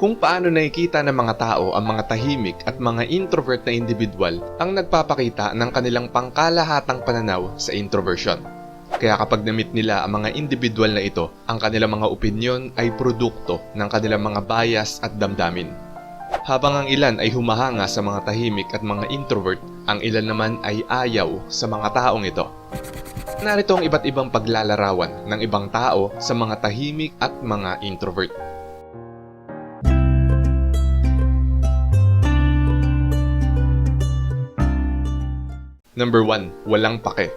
kung paano nakikita ng mga tao ang mga tahimik at mga introvert na individual ang nagpapakita ng kanilang pangkalahatang pananaw sa introversion. Kaya kapag namit nila ang mga individual na ito, ang kanilang mga opinyon ay produkto ng kanilang mga bias at damdamin. Habang ang ilan ay humahanga sa mga tahimik at mga introvert, ang ilan naman ay ayaw sa mga taong ito. Narito ang iba't ibang paglalarawan ng ibang tao sa mga tahimik at mga introvert. Number 1. Walang pake.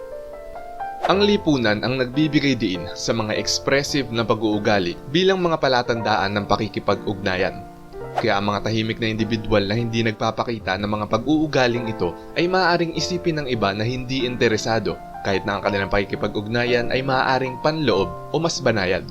Ang lipunan ang nagbibigay diin sa mga expressive na pag-uugali bilang mga palatandaan ng pakikipag-ugnayan. Kaya ang mga tahimik na individual na hindi nagpapakita ng mga pag-uugaling ito ay maaaring isipin ng iba na hindi interesado kahit na ang kanilang pakikipag-ugnayan ay maaaring panloob o mas banayad.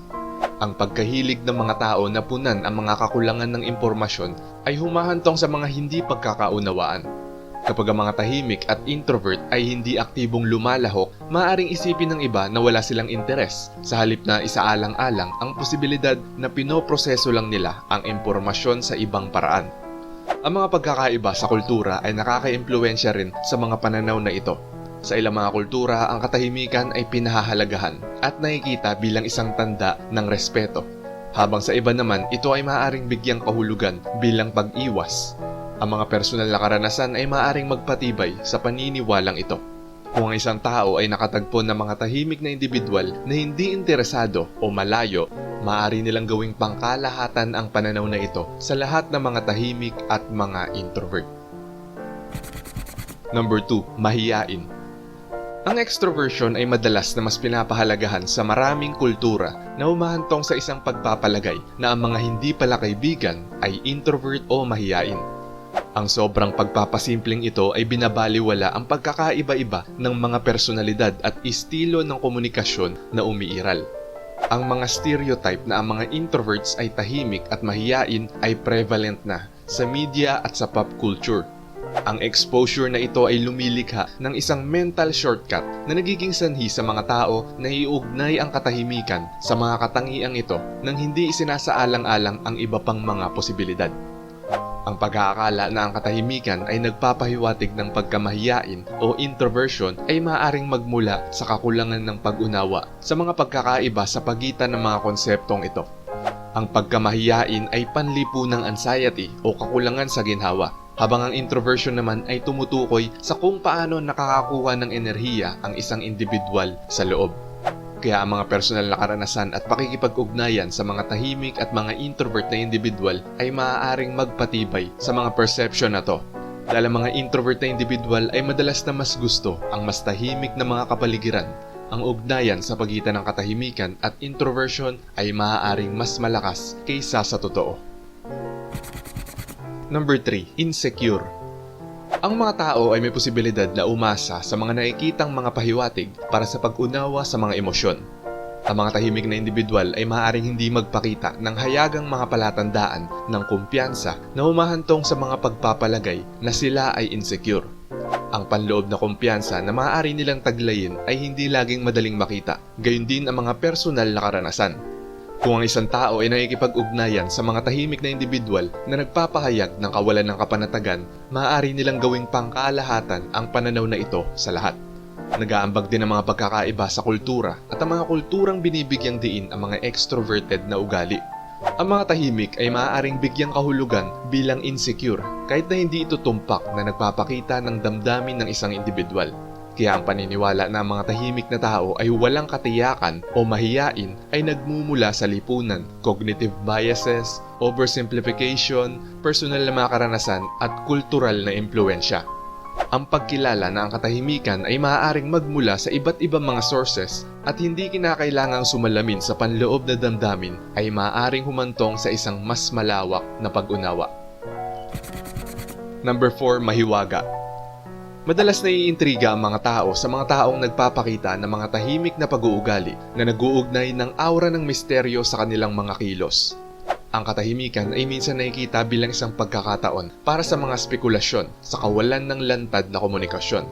Ang pagkahilig ng mga tao na punan ang mga kakulangan ng impormasyon ay humahantong sa mga hindi pagkakaunawaan. Kapag ang mga tahimik at introvert ay hindi aktibong lumalahok, maaaring isipin ng iba na wala silang interes, sa halip na isaalang-alang ang posibilidad na pinoproseso lang nila ang impormasyon sa ibang paraan. Ang mga pagkakaiba sa kultura ay nakaka-impluensya rin sa mga pananaw na ito. Sa ilang mga kultura, ang katahimikan ay pinahahalagahan at nakikita bilang isang tanda ng respeto. Habang sa iba naman, ito ay maaaring bigyang kahulugan bilang pag-iwas. Ang mga personal na karanasan ay maaaring magpatibay sa paniniwalang ito. Kung ang isang tao ay nakatagpo ng mga tahimik na individual na hindi interesado o malayo, maaari nilang gawing pangkalahatan ang pananaw na ito sa lahat ng mga tahimik at mga introvert. Number 2. Mahiyain ang extroversion ay madalas na mas pinapahalagahan sa maraming kultura na humahantong sa isang pagpapalagay na ang mga hindi pala kaibigan ay introvert o mahiyain. Ang sobrang pagpapasimpleng ito ay binabaliwala ang pagkakaiba-iba ng mga personalidad at estilo ng komunikasyon na umiiral. Ang mga stereotype na ang mga introverts ay tahimik at mahiyain ay prevalent na sa media at sa pop culture. Ang exposure na ito ay lumilikha ng isang mental shortcut na nagiging sanhi sa mga tao na iugnay ang katahimikan sa mga katangiang ito nang hindi isinasaalang-alang ang iba pang mga posibilidad. Ang pag-aakala na ang katahimikan ay nagpapahiwatig ng pagkamahiyain o introversion ay maaaring magmula sa kakulangan ng pag-unawa sa mga pagkakaiba sa pagitan ng mga konseptong ito. Ang pagkamahiyain ay panlipu ng anxiety o kakulangan sa ginhawa, habang ang introversion naman ay tumutukoy sa kung paano nakakakuha ng enerhiya ang isang individual sa loob. Kaya ang mga personal na karanasan at pakikipag-ugnayan sa mga tahimik at mga introvert na individual ay maaaring magpatibay sa mga perception na to. Dahil ang mga introvert na individual ay madalas na mas gusto ang mas tahimik na mga kapaligiran. Ang ugnayan sa pagitan ng katahimikan at introversion ay maaaring mas malakas kaysa sa totoo. Number 3. Insecure ang mga tao ay may posibilidad na umasa sa mga nakikitang mga pahiwatig para sa pag-unawa sa mga emosyon. Ang mga tahimik na individual ay maaaring hindi magpakita ng hayagang mga palatandaan ng kumpiyansa na humahantong sa mga pagpapalagay na sila ay insecure. Ang panloob na kumpiyansa na maaari nilang taglayin ay hindi laging madaling makita, gayon din ang mga personal na karanasan. Kung ang isang tao ay nakikipag-ugnayan sa mga tahimik na individual na nagpapahayag ng kawalan ng kapanatagan, maaari nilang gawing pangkalahatan ang pananaw na ito sa lahat. Nag-aambag din ang mga pagkakaiba sa kultura at ang mga kulturang binibigyang diin ang mga extroverted na ugali. Ang mga tahimik ay maaaring bigyang kahulugan bilang insecure kahit na hindi ito tumpak na nagpapakita ng damdamin ng isang individual. Kaya ang paniniwala ang mga tahimik na tao ay walang katiyakan o mahiyain ay nagmumula sa lipunan, cognitive biases, oversimplification, personal na mga karanasan at kultural na impluensya. Ang pagkilala na ang katahimikan ay maaaring magmula sa iba't ibang mga sources at hindi kinakailangang sumalamin sa panloob na damdamin ay maaaring humantong sa isang mas malawak na pag-unawa. Number 4. Mahiwaga Madalas naiintriga ang mga tao sa mga taong nagpapakita ng mga tahimik na pag-uugali na nag-uugnay ng aura ng misteryo sa kanilang mga kilos. Ang katahimikan ay minsan nakikita bilang isang pagkakataon para sa mga spekulasyon sa kawalan ng lantad na komunikasyon.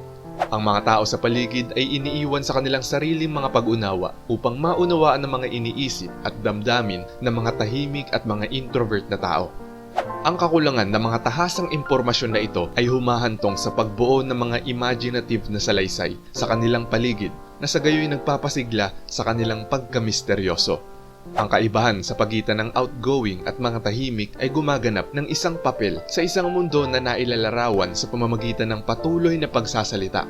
Ang mga tao sa paligid ay iniiwan sa kanilang sariling mga pag-unawa upang maunawaan ng mga iniisip at damdamin ng mga tahimik at mga introvert na tao. Ang kakulangan ng mga tahasang impormasyon na ito ay humahantong sa pagbuo ng mga imaginative na salaysay sa kanilang paligid na sa gayoy nagpapasigla sa kanilang pagkamisteryoso. Ang kaibahan sa pagitan ng outgoing at mga tahimik ay gumaganap ng isang papel sa isang mundo na nailalarawan sa pamamagitan ng patuloy na pagsasalita.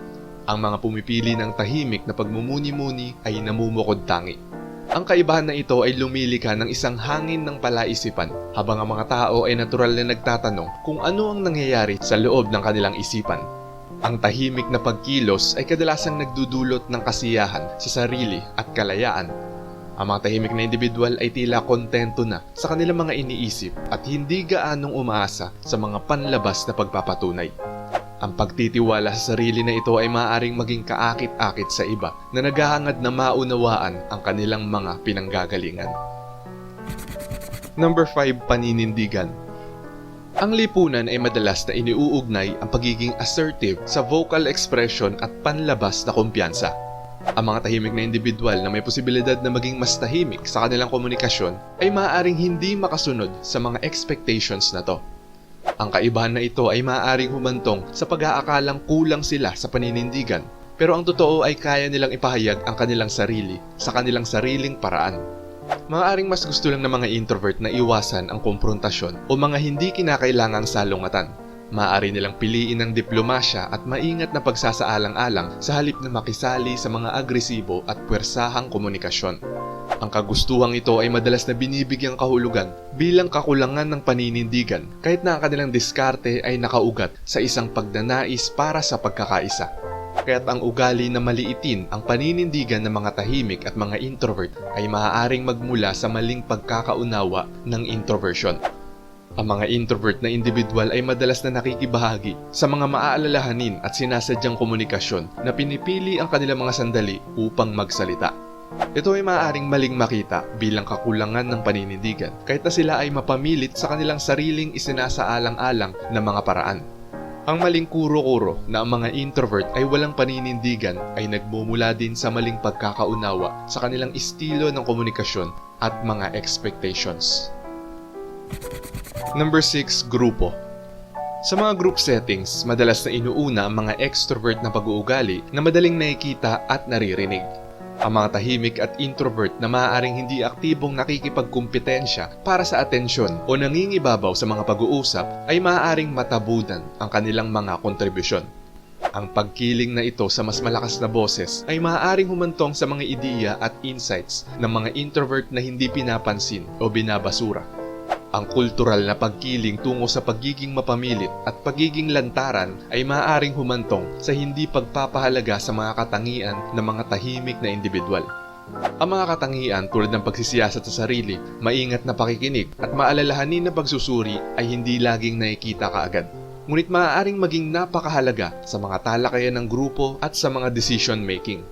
Ang mga pumipili ng tahimik na pagmumuni-muni ay namumukod tangi. Ang kaibahan na ito ay lumilika ng isang hangin ng palaisipan habang ang mga tao ay natural na nagtatanong kung ano ang nangyayari sa loob ng kanilang isipan. Ang tahimik na pagkilos ay kadalasang nagdudulot ng kasiyahan sa sarili at kalayaan. Ang mga tahimik na individual ay tila kontento na sa kanilang mga iniisip at hindi gaanong umaasa sa mga panlabas na pagpapatunay. Ang pagtitiwala sa sarili na ito ay maaaring maging kaakit-akit sa iba na naghahangad na maunawaan ang kanilang mga pinanggagalingan. Number 5, paninindigan. Ang lipunan ay madalas na iniuugnay ang pagiging assertive sa vocal expression at panlabas na kumpiyansa. Ang mga tahimik na individual na may posibilidad na maging mas tahimik sa kanilang komunikasyon ay maaaring hindi makasunod sa mga expectations na to. Ang kaibahan na ito ay maaaring humantong sa pag-aakalang kulang sila sa paninindigan, pero ang totoo ay kaya nilang ipahayag ang kanilang sarili sa kanilang sariling paraan. Maaaring mas gusto lang ng mga introvert na iwasan ang konfrontasyon o mga hindi kinakailangang salungatan. Maaari nilang piliin ang diplomasya at maingat na pagsasaalang-alang sa halip na makisali sa mga agresibo at puwersahang komunikasyon. Ang kagustuhang ito ay madalas na binibigyang kahulugan bilang kakulangan ng paninindigan kahit na ang kanilang diskarte ay nakaugat sa isang pagnanais para sa pagkakaisa. Kaya't ang ugali na maliitin ang paninindigan ng mga tahimik at mga introvert ay maaaring magmula sa maling pagkakaunawa ng introversion. Ang mga introvert na individual ay madalas na nakikibahagi sa mga maaalalahanin at sinasadyang komunikasyon na pinipili ang kanilang mga sandali upang magsalita. Ito ay maaaring maling makita bilang kakulangan ng paninindigan kahit na sila ay mapamilit sa kanilang sariling isinasaalang-alang na mga paraan. Ang maling kuro-kuro na ang mga introvert ay walang paninindigan ay nagmumula din sa maling pagkakaunawa sa kanilang estilo ng komunikasyon at mga expectations. Number 6, grupo. Sa mga group settings, madalas na inuuna ang mga extrovert na pag-uugali na madaling nakikita at naririnig. Ang mga tahimik at introvert na maaaring hindi aktibong nakikipagkumpetensya para sa atensyon o nangingibabaw sa mga pag-uusap ay maaaring matabunan ang kanilang mga kontribusyon. Ang pagkiling na ito sa mas malakas na boses ay maaaring humantong sa mga ideya at insights ng mga introvert na hindi pinapansin o binabasura. Ang kultural na pagkiling tungo sa pagiging mapamilit at pagiging lantaran ay maaaring humantong sa hindi pagpapahalaga sa mga katangian ng mga tahimik na individual. Ang mga katangian tulad ng pagsisiyasat sa sarili, maingat na pakikinig at maalalahanin na pagsusuri ay hindi laging nakikita kaagad. Ngunit maaaring maging napakahalaga sa mga talakayan ng grupo at sa mga decision making.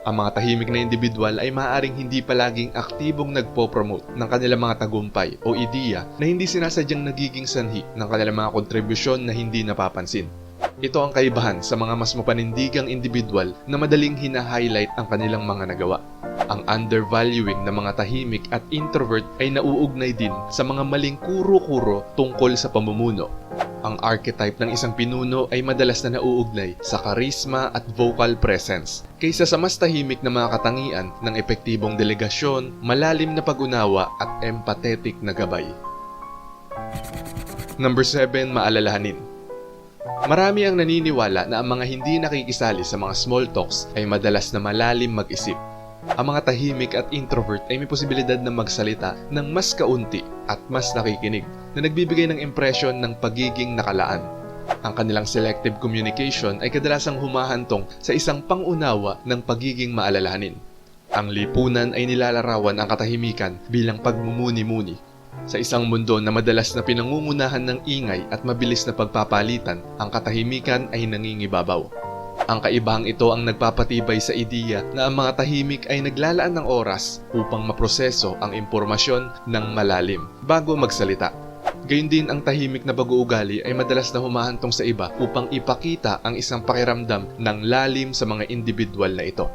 Ang mga tahimik na individual ay maaaring hindi palaging aktibong nagpo-promote ng kanilang mga tagumpay o ideya na hindi sinasadyang nagiging sanhi ng kanilang mga kontribusyon na hindi napapansin. Ito ang kaibahan sa mga mas mapanindigang individual na madaling hina-highlight ang kanilang mga nagawa. Ang undervaluing ng mga tahimik at introvert ay nauugnay din sa mga maling kuro-kuro tungkol sa pamumuno. Ang archetype ng isang pinuno ay madalas na nauugnay sa karisma at vocal presence kaysa sa mas tahimik na mga katangian ng epektibong delegasyon, malalim na pag-unawa at empathetic na gabay. Number 7, maalalahanin. Marami ang naniniwala na ang mga hindi nakikisali sa mga small talks ay madalas na malalim mag-isip. Ang mga tahimik at introvert ay may posibilidad na magsalita ng mas kaunti at mas nakikinig na nagbibigay ng impresyon ng pagiging nakalaan. Ang kanilang selective communication ay kadalasang humahantong sa isang pangunawa ng pagiging maalalahanin. Ang lipunan ay nilalarawan ang katahimikan bilang pagmumuni-muni. Sa isang mundo na madalas na pinangungunahan ng ingay at mabilis na pagpapalitan, ang katahimikan ay nangingibabaw. Ang kaibahang ito ang nagpapatibay sa ideya na ang mga tahimik ay naglalaan ng oras upang maproseso ang impormasyon ng malalim bago magsalita. Gayun din ang tahimik na pag-uugali ay madalas na humahantong sa iba upang ipakita ang isang pakiramdam ng lalim sa mga individual na ito.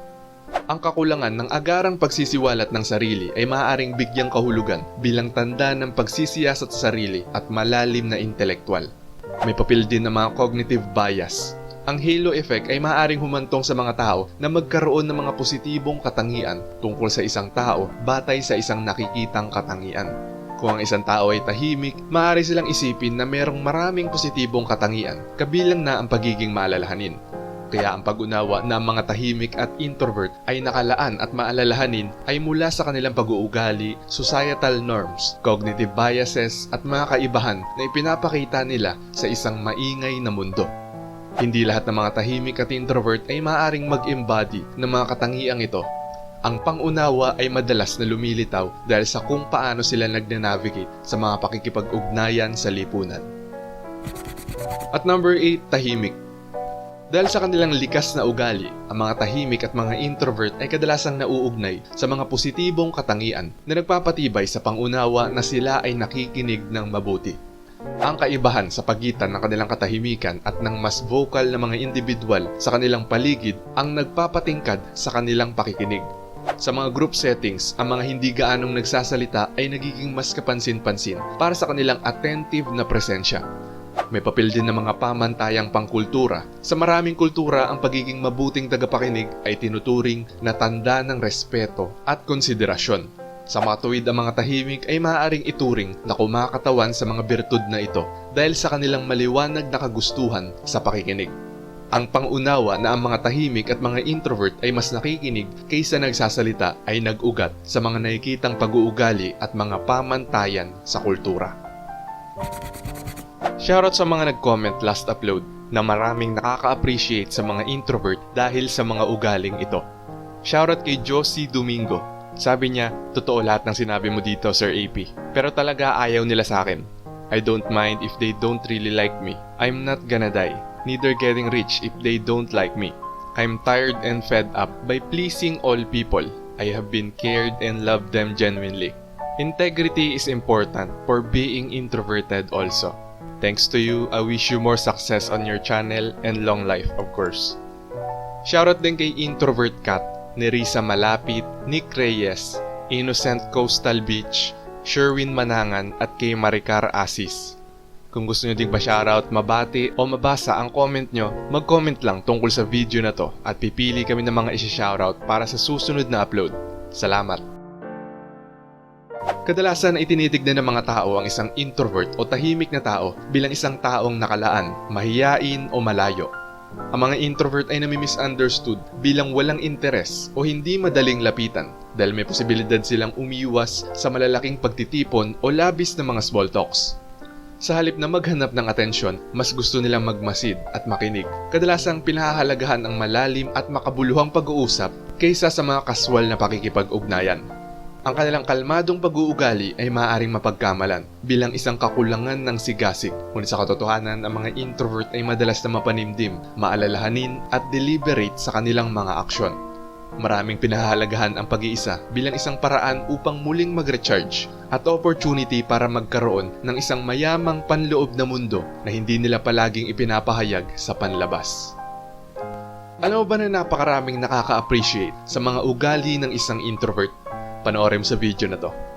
Ang kakulangan ng agarang pagsisiwalat ng sarili ay maaaring bigyang kahulugan bilang tanda ng pagsisiyasat sa sarili at malalim na intelektual. May papel din ng mga cognitive bias. Ang halo effect ay maaaring humantong sa mga tao na magkaroon ng mga positibong katangian tungkol sa isang tao batay sa isang nakikitang katangian. Kung ang isang tao ay tahimik, maaari silang isipin na mayroong maraming positibong katangian, kabilang na ang pagiging maalalahanin. Kaya ang pag-unawa ng mga tahimik at introvert ay nakalaan at maalalahanin ay mula sa kanilang pag-uugali, societal norms, cognitive biases at mga kaibahan na ipinapakita nila sa isang maingay na mundo. Hindi lahat ng mga tahimik at introvert ay maaaring mag-embody ng mga katangiang ito. Ang pangunawa ay madalas na lumilitaw dahil sa kung paano sila nagne-navigate sa mga pakikipag-ugnayan sa lipunan. At number 8, tahimik. Dahil sa kanilang likas na ugali, ang mga tahimik at mga introvert ay kadalasang nauugnay sa mga positibong katangian na nagpapatibay sa pangunawa na sila ay nakikinig ng mabuti. Ang kaibahan sa pagitan ng kanilang katahimikan at ng mas vocal na mga individual sa kanilang paligid ang nagpapatingkad sa kanilang pakikinig. Sa mga group settings, ang mga hindi gaanong nagsasalita ay nagiging mas kapansin-pansin para sa kanilang attentive na presensya. May papel din ng mga pamantayang pangkultura. Sa maraming kultura, ang pagiging mabuting tagapakinig ay tinuturing na tanda ng respeto at konsiderasyon. Sa matuwid ang mga tahimik ay maaaring ituring na kumakatawan sa mga birtud na ito dahil sa kanilang maliwanag na kagustuhan sa pakikinig. Ang pangunawa na ang mga tahimik at mga introvert ay mas nakikinig kaysa nagsasalita ay nag-ugat sa mga nakikitang pag-uugali at mga pamantayan sa kultura. Shoutout sa mga nag-comment last upload na maraming nakaka-appreciate sa mga introvert dahil sa mga ugaling ito. Shoutout kay Josie Domingo. Sabi niya, totoo lahat ng sinabi mo dito, Sir AP. Pero talaga ayaw nila sa akin. I don't mind if they don't really like me. I'm not gonna die. Neither getting rich if they don't like me. I'm tired and fed up by pleasing all people. I have been cared and loved them genuinely. Integrity is important for being introverted also. Thanks to you, I wish you more success on your channel and long life, of course. Shoutout din kay Introvert Cat, ni Risa Malapit, Nick Reyes, Innocent Coastal Beach, Sherwin Manangan at kay Maricar Asis. Kung gusto nyo ding ba-shoutout, mabati o mabasa ang comment nyo, mag-comment lang tungkol sa video na to at pipili kami ng mga isi-shoutout para sa susunod na upload. Salamat! Kadalasan ay tinitignan ng mga tao ang isang introvert o tahimik na tao bilang isang taong nakalaan, mahiyain o malayo. Ang mga introvert ay nami-misunderstood bilang walang interes o hindi madaling lapitan dahil may posibilidad silang umiwas sa malalaking pagtitipon o labis na mga small talks. Sa halip na maghanap ng atensyon, mas gusto nilang magmasid at makinig. Kadalasang pinahahalagahan ang malalim at makabuluhang pag-uusap kaysa sa mga kaswal na pakikipag-ugnayan. Ang kanilang kalmadong pag-uugali ay maaaring mapagkamalan bilang isang kakulangan ng sigasig. Ngunit sa katotohanan, ang mga introvert ay madalas na mapanimdim, maalalahanin at deliberate sa kanilang mga aksyon. Maraming pinahahalagahan ang pag-iisa bilang isang paraan upang muling mag-recharge at opportunity para magkaroon ng isang mayamang panloob na mundo na hindi nila palaging ipinapahayag sa panlabas. Alam mo ba na napakaraming nakaka-appreciate sa mga ugali ng isang introvert? Panoorin sa video na to.